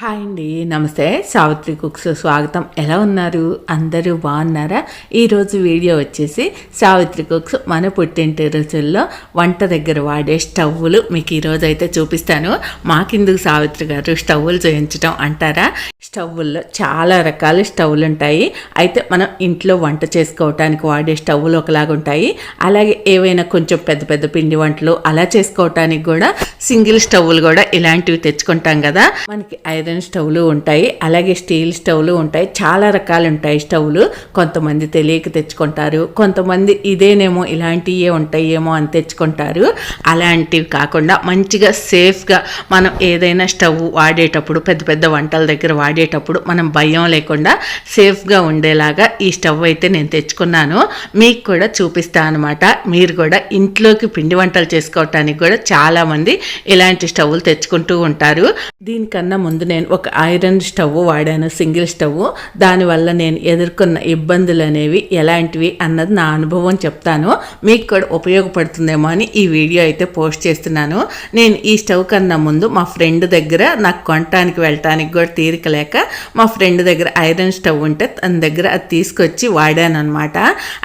Hi అండి నమస్తే. Savitri cooks స్వాగతం. ఎలా ఉన్నారు? అందరూ బాగున్నారా? ఈరోజు వీడియో వచ్చేసి సావిత్రి కుక్స్ మన పుట్టింటి రుచుల్లో వంట దగ్గర వాడే స్టవ్వులు మీకు ఈరోజు అయితే చూపిస్తాను. మాకెందుకు సావిత్రి గారు స్టవ్వులు చేయించడం అంటారా? స్టవ్వుల్లో చాలా రకాల స్టవ్వులు ఉంటాయి. అయితే మనం ఇంట్లో వంట చేసుకోవటానికి వాడే స్టవ్వులు ఒకలాగా ఉంటాయి. అలాగే ఏవైనా కొంచెం పెద్ద పెద్ద పిండి వంటలు అలా చేసుకోవటానికి కూడా సింగిల్ స్టవ్వులు కూడా ఇలాంటివి తెచ్చుకుంటాం కదా. మనకి ఐరన్ స్టవ్లు ఉంటాయి అలాగే స్టీల్ స్టవ్లు ఉంటాయి చాలా రకాలు ఉంటాయి స్టవ్లు. కొంతమంది తెలియక తెచ్చుకుంటారు కొంతమంది ఇదేనేమో ఇలాంటివే ఉంటాయేమో అని తెచ్చుకుంటారు. అలాంటివి కాకుండా మంచిగా సేఫ్గా మనం ఏదైనా స్టవ్ వాడేటప్పుడు పెద్ద పెద్ద వంటల దగ్గర వాడేటప్పుడు మనం భయం లేకుండా సేఫ్గా ఉండేలాగా ఈ స్టవ్ అయితే నేను తెచ్చుకున్నాను. మీకు కూడా చూపిస్తాను అనమాట మీరు కూడా ఇంట్లోకి పిండి వంటలు చేసుకోవటానికి కూడా చాలామంది ఇలాంటి స్టవ్లు తెచ్చుకుంటూ ఉంటారు. దీనికన్నా ముందు నేను నేను ఒక ఐరన్ స్టవ్ వాడాను సింగిల్ స్టవ్. దానివల్ల నేను ఎదుర్కొన్న ఇబ్బందులు అనేవి ఎలాంటివి అన్నది నా అనుభవం చెప్తాను. మీకు కూడా ఉపయోగపడుతుందేమో అని ఈ వీడియో అయితే పోస్ట్ చేస్తున్నాను. నేను ఈ స్టవ్ కన్నా ముందు మా ఫ్రెండ్ దగ్గర నాకు కొనటానికి వెళ్ళటానికి కూడా తీరిక లేక మా ఫ్రెండ్ దగ్గర ఐరన్ స్టవ్ ఉంటే తన దగ్గర అది తీసుకొచ్చి వాడాను అనమాట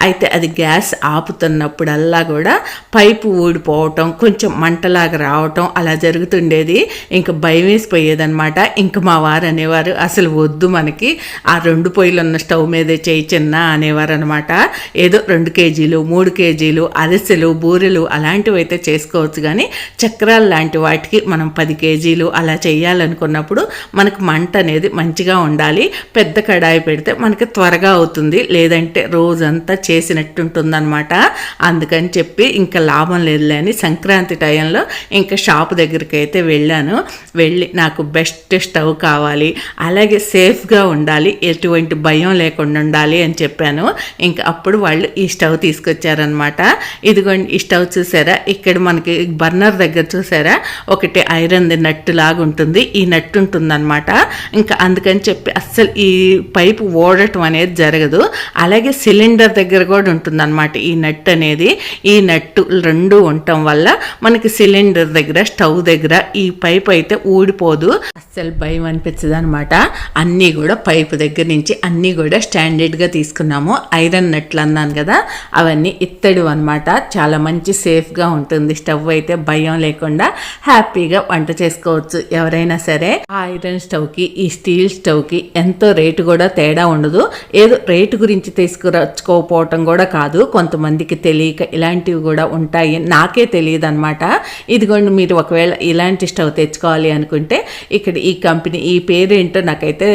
అయితే అది గ్యాస్ ఆపుతున్నప్పుడల్లా కూడా పైపు ఊడిపోవటం కొంచెం మంటలాగా రావటం అలా జరుగుతుండేది. ఇంకా భయం వేసిపోయేదనమాట ఇంక మా వారు అనేవారు అసలు వద్దు మనకి ఆ రెండు పొయ్యిలు ఉన్న స్టవ్ మీదే చేయి చిన్న అనేవారు అనమాట ఏదో రెండు కేజీలు మూడు కేజీలు అరిసెలు బూరెలు అలాంటివి అయితే చేసుకోవచ్చు కానీ చక్రాలు లాంటి వాటికి మనం పది కేజీలు అలా చేయాలనుకున్నప్పుడు మనకు మంట అనేది మంచిగా ఉండాలి. పెద్ద కడాయి పెడితే మనకి త్వరగా అవుతుంది లేదంటే రోజంతా చేసినట్టు ఉంటుందన్నమాట అందుకని చెప్పి ఇంకా లాభం లేదులే అని సంక్రాంతి టైంలో ఇంకా షాప్ దగ్గరికి అయితే వెళ్ళాను. వెళ్ళి నాకు బెస్ట్ స్టవ్ కావాలి. అలాగే సేఫ్గా ఉండాలి. ఎటువంటి భయం లేకుండా ఉండాలి అని చెప్పాను. ఇంకా అప్పుడు వాళ్ళు ఈ స్టవ్ తీసుకొచ్చారనమాట ఇదిగోండి ఈ స్టవ్ చూసారా? ఇక్కడ మనకి బర్నర్ దగ్గర చూసారా? ఒకటి ఐరన్ నట్టు లాగా ఉంటుంది. ఈ నట్టు ఉంటుందన్నమాట. ఇంకా అందుకని చెప్పి అస్సలు ఈ పైపు ఓడటం అనేది జరగదు. అలాగే సిలిండర్ దగ్గర కూడా ఉంటుందన్నమాట ఈ నట్ అనేది. ఈ నట్టు రెండు ఉండటం వల్ల మనకి సిలిండర్ దగ్గర స్టవ్ దగ్గర ఈ పైప్ అయితే ఊడిపోదు. అస్సలు భయం అనిపించదు అనమాట అన్నీ కూడా పైపు దగ్గర నుంచి అన్నీ కూడా స్టాండర్డ్గా తీసుకున్నాము. ఐరన్ నట్లు అన్నాను కదా అవన్నీ ఇత్తడు అనమాట చాలా మంచి సేఫ్గా ఉంటుంది. స్టవ్ అయితే భయం లేకుండా హ్యాపీగా వంట చేసుకోవచ్చు ఎవరైనా సరే. ఐరన్ స్టవ్కి ఈ స్టీల్ స్టవ్కి ఎంతో రేటు కూడా తేడా ఉండదు. ఏదో రేటు గురించి తీసుకురచ్చుకోకపోవటం కూడా కాదు. కొంతమందికి తెలియక ఇలాంటివి కూడా ఉంటాయి. నాకే తెలియదు అనమాట ఇదిగోండి మీరు ఒకవేళ ఇలాంటి స్టవ్ తెచ్చుకోవాలి అనుకుంటే ఇక్కడ ఈ కంపెనీ ఈ పేరేంటో నాకైతే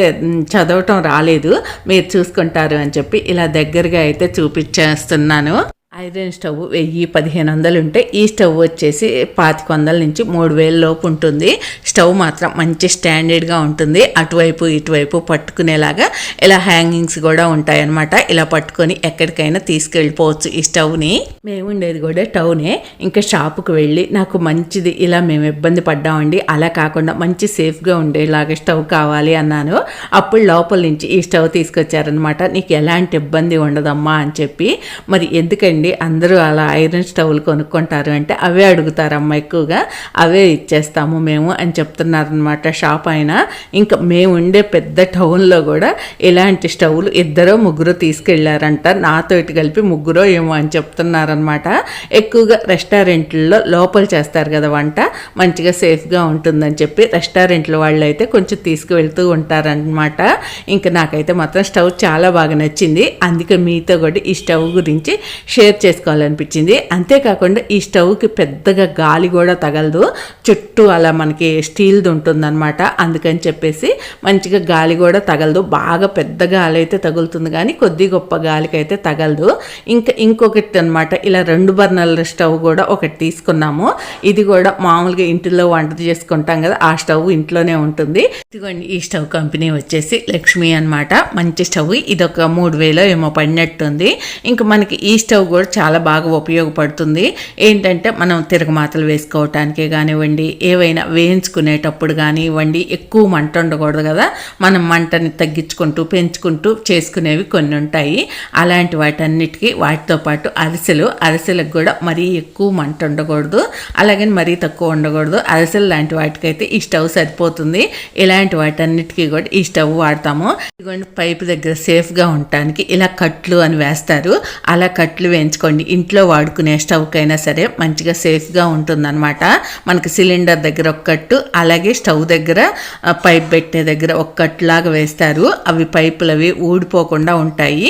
చదవటం రాలేదు. మీరు చూసుకుంటారు అని చెప్పి ఇలా దగ్గరగా అయితే చూపించేస్తున్నాను. ఐరన్ స్టవ్ వెయ్యి పదిహేను వందలు ఉంటే ఈ స్టవ్ వచ్చేసి పాతిక వందల నుంచి మూడు వేల లోపు ఉంటుంది. స్టవ్ మాత్రం మంచి స్టాండర్డ్గా ఉంటుంది. అటువైపు ఇటువైపు పట్టుకునేలాగా ఇలా హ్యాంగింగ్స్ కూడా ఉంటాయన్నమాట. ఇలా పట్టుకొని ఎక్కడికైనా తీసుకెళ్ళిపోవచ్చు ఈ స్టవ్ని మేము ఉండేది కూడా టౌనే ఇంకా షాపుకి వెళ్ళి నాకు మంచిది ఇలా మేము ఇబ్బంది పడ్డామండి. అలా కాకుండా మంచి సేఫ్గా ఉండేలాగా స్టవ్ కావాలి అన్నాను. అప్పుడు లోపల నుంచి ఈ స్టవ్ తీసుకొచ్చారనమాట నీకు ఎలాంటి ఇబ్బంది ఉండదమ్మా అని చెప్పి. మరి ఎందుకండి అందరూ అలా ఐరన్ స్టవ్లు కొనుక్కుంటారు అంటే అవే అడుగుతారమ్మ ఎక్కువగా. అవే ఇచ్చేస్తాము మేము అని చెప్తున్నారనమాట షాప్ ఆయన ఇంకా మేము ఉండే పెద్ద టౌన్లో కూడా ఇలాంటి స్టవ్లు ఇద్దరో ముగ్గురు తీసుకెళ్ళారంట. నాతో ఇటు కలిపి ముగ్గురో ఏమో అని చెప్తున్నారనమాట ఎక్కువగా రెస్టారెంట్లలో లోపల చేస్తారు కదా వంట. మంచిగా సేఫ్గా ఉంటుందని చెప్పి రెస్టారెంట్ల వాళ్ళు అయితే కొంచెం తీసుకువెళ్తూ ఉంటారనమాట ఇంకా నాకైతే మాత్రం స్టవ్ చాలా బాగా నచ్చింది. అందుకే మీతో కూడా ఈ స్టవ్ గురించి షేర్ చేసుకోవాలనిపించింది. అంతేకాకుండా ఈ స్టవ్కి పెద్దగా గాలి కూడా తగలదు. చుట్టూ అలా మనకి స్టీల్ది ఉంటుందన్నమాట. అందుకని చెప్పేసి మంచిగా గాలి కూడా తగలదు. బాగా పెద్ద గాలి అయితే తగులుతుంది కానీ కొద్ది గొప్ప గాలికి అయితే తగలదు. ఇంకా ఇంకొకటి అనమాట ఇలా రెండు బర్నర్ల స్టవ్ కూడా ఒకటి తీసుకున్నాము. ఇది కూడా మామూలుగా ఇంటిలో వంట చేసుకుంటాం కదా ఆ స్టవ్ ఇంట్లోనే ఉంటుంది. ఇదిగోండి ఈ స్టవ్ కంపెనీ వచ్చేసి లక్ష్మి అన్నమాట. మంచి స్టవ్. ఇది ఒక మూడు వేలో ఏమో పడినట్టుంది. ఇంకా మనకి ఈ స్టవ్ కూడా కూడా చాలా బాగా ఉపయోగపడుతుంది. ఏంటంటే మనం తిరగమాతలు వేసుకోవటానికి కానివ్వండి ఏవైనా వేయించుకునేటప్పుడు కానివ్వండి ఎక్కువ మంట ఉండకూడదు కదా. మనం మంటని తగ్గించుకుంటూ పెంచుకుంటూ చేసుకునేవి కొన్ని ఉంటాయి. అలాంటి వాటన్నిటికీ వాటితో పాటు అరిసెలు అరిసెలకు కూడా మరీ ఎక్కువ మంట ఉండకూడదు. అలాగని మరీ తక్కువ ఉండకూడదు. అరిసెలు లాంటి వాటికైతే ఈ స్టవ్ సరిపోతుంది. ఇలాంటి వాటన్నిటికీ కూడా ఈ స్టవ్ వాడతాము. ఇదిగోండి పైపు దగ్గర సేఫ్గా ఉండటానికి ఇలా కట్లు అని వేస్తారు. అలా కట్లు ఎంచుకోండి ఇంట్లో వాడుకునే స్టవ్కైనా సరే మంచిగా సేఫ్గా ఉంటుందన్నమాట. మనకి సిలిండర్ దగ్గర ఒక కట్టు అలాగే స్టవ్ దగ్గర పైప్ పెట్టే దగ్గర ఒక లాగా వేస్తారు. అవి పైపులు అవి ఊడిపోకుండా ఉంటాయి.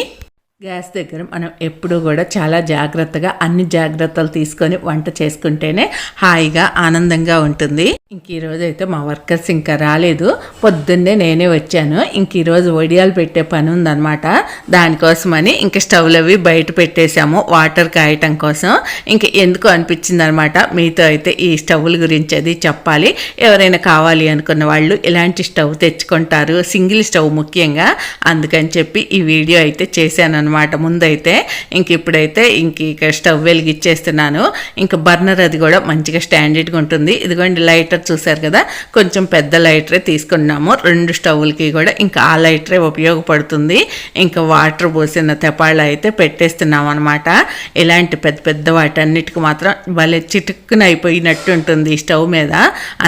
గ్యాస్ దగ్గర మనం ఎప్పుడూ కూడా చాలా జాగ్రత్తగా అన్ని జాగ్రత్తలు తీసుకొని వంట చేసుకుంటేనే హాయిగా ఆనందంగా ఉంటుంది. ఇంక ఈరోజు అయితే మా వర్కర్స్ ఇంకా రాలేదు. పొద్దున్నే నేనే వచ్చాను. ఇంక ఈరోజు వడియాలు పెట్టే పని ఉందన్నమాట. దానికోసమని ఇంక స్టవ్లు అవి బయట పెట్టేశాము వాటర్ కాయటం కోసం. ఇంక ఎందుకు అనిపించింది అనమాట మీతో అయితే ఈ స్టవ్ల గురించి అది చెప్పాలి. ఎవరైనా కావాలి అనుకున్న వాళ్ళు ఇలాంటి స్టవ్ తెచ్చుకుంటారు. సింగిల్ స్టవ్ ముఖ్యంగా. అందుకని చెప్పి ఈ వీడియో అయితే చేశాను అనమాట ముందైతే ఇంక ఇప్పుడైతే ఇంక ఇక స్టవ్ వెలిగిచ్చేస్తున్నాను. ఇంకా బర్నర్ అది కూడా మంచిగా స్టాండర్డ్గా ఉంటుంది. ఇదిగోండి లైటర్ చూసారు కదా? కొంచెం పెద్ద లైటరే తీసుకున్నాము. రెండు స్టవ్లకి కూడా ఇంకా ఆ లైటరే ఉపయోగపడుతుంది. ఇంకా వాటర్ పోసిన తెపాళ్ళు అయితే పెట్టేస్తున్నాం అనమాట ఇలాంటి పెద్ద పెద్ద వాటన్నిటికి మాత్రం భలే చిటుక్కున అయిపోయినట్టు ఉంటుంది స్టవ్ మీద.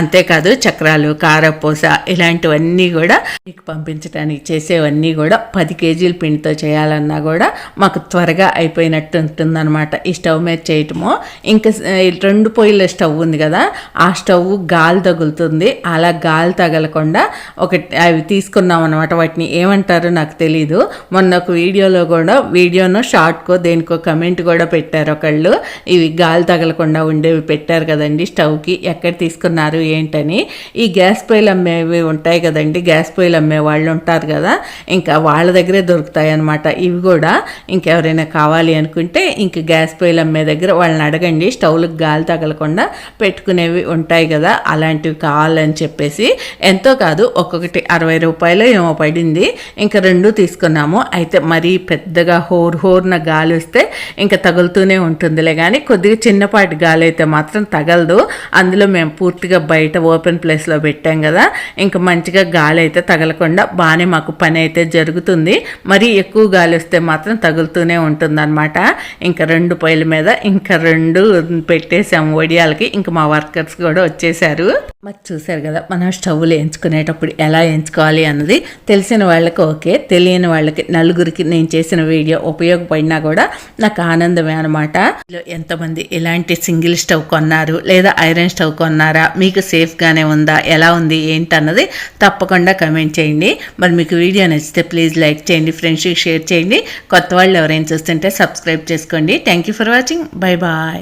అంతేకాదు చక్రాలు కారపూస ఇలాంటివన్నీ కూడా మీకు పంపించడానికి చేసేవన్నీ కూడా పది కేజీల పిండితో చేయాలన్నా కూడా కూడా మాకు త్వరగా అయిపోయినట్టు ఉంటుందన్నమాట. ఈ స్టవ్ మీద చేయటము. ఇంకా రెండు పొయ్యిల స్టవ్ ఉంది కదా ఆ స్టవ్ గాలి తగులుతుంది. అలా గాలి తగలకుండా ఒకటి అవి తీసుకున్నాం అనమాట వాటిని ఏమంటారో నాకు తెలీదు. మొన్న ఒక వీడియోలో కూడా వీడియోను షార్ట్కో దేనికో కమెంట్ కూడా పెట్టారు ఒకళ్ళు. ఇవి గాలి తగలకుండా ఉండేవి పెట్టారు కదండి స్టవ్కి. ఎక్కడ తీసుకున్నారు ఏంటని. ఈ గ్యాస్ పొయ్యిలు అమ్మేవి ఉంటాయి కదండి. గ్యాస్ పొయ్యిలు అమ్మే వాళ్ళు ఉంటారు కదా ఇంకా వాళ్ళ దగ్గరే దొరుకుతాయి అనమాట ఇవి కూడా కూడా ఇంకెవరైనా కావాలి అనుకుంటే ఇంక గ్యాస్ పొయ్యిలు అమ్మే దగ్గర వాళ్ళని అడగండి. స్టవ్లకు గాలి తగలకుండా పెట్టుకునేవి ఉంటాయి కదా అలాంటివి కావాలని చెప్పేసి ఎంతో కాదు ఒక్కొక్కటి అరవై రూపాయలు ఏమో పడింది. ఇంకా రెండు తీసుకున్నాము. అయితే మరీ పెద్దగా హోర్ హోర్న గాలి వస్తే ఇంకా తగులుతూనే ఉంటుందిలే కానీ కొద్దిగా చిన్నపాటి గాలి అయితే మాత్రం తగలదు. అందులో మేము పూర్తిగా బయట ఓపెన్ ప్లేస్లో పెట్టాం కదా ఇంకా మంచిగా గాలి అయితే తగలకుండా బాగానే మాకు పని అయితే జరుగుతుంది. మరీ ఎక్కువ గాలి వస్తే మాత్రం తగులుతూనే ఉంటుందన్నమాట. ఇంకా రెండు పొయ్యిల మీద ఇంకా రెండు పెట్టేసాము వడియాలకి. ఇంకా మా వర్కర్స్ కూడా వచ్చేసారు. మరి చూసారు కదా మనం స్టవ్లు ఎంచుకునేటప్పుడు ఎలా ఎంచుకోవాలి అన్నది. తెలిసిన వాళ్ళకి ఓకే తెలియని వాళ్ళకి నలుగురికి నేను చేసిన వీడియో ఉపయోగపడినా కూడా నాకు ఆనందమే అనమాట ఎంతమంది ఇలాంటి సింగిల్ స్టవ్ కొన్నారు లేదా ఐరన్ స్టవ్ కొన్నారా మీకు సేఫ్గానే ఉందా ఎలా ఉంది ఏంటన్నది తప్పకుండా కమెంట్ చేయండి. మరి మీకు వీడియో నచ్చితే ప్లీజ్ లైక్ చేయండి ఫ్రెండ్స్కి షేర్ చేయండి. కొత్త వాళ్ళు ఎవరైనా చూస్తుంటే సబ్స్క్రైబ్ చేసుకోండి. Thank you for watching bye bye